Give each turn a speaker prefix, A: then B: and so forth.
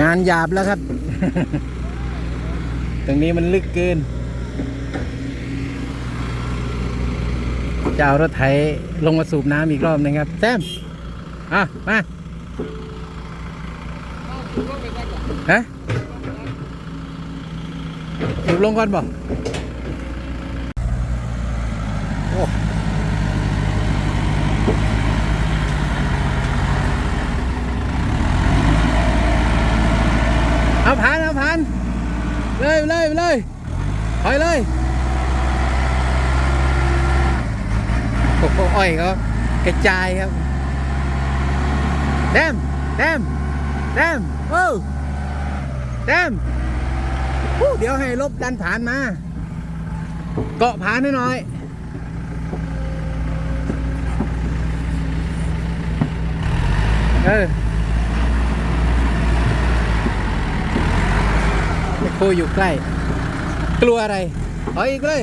A: งานหยาบแล้วครับ ตรงนี้มันลึกเกิน จะเอารถไถลงมาสูบน้ำอีกรอบหนึงครับแซมอะมาฮะสูบลงก่อนบ่โเอาผ่านเอาผ่านเลยเลยเลยถอยเลยโอ้โหอ้อยเขากระจายครับแดมแดมแดมโอ้แดมเดี๋ยวให้ลบดันผ่านมา เกาะผ่านหน่อยเออ ผู้อยู่ใกล้ กลัวอะไรถอยอีกเลย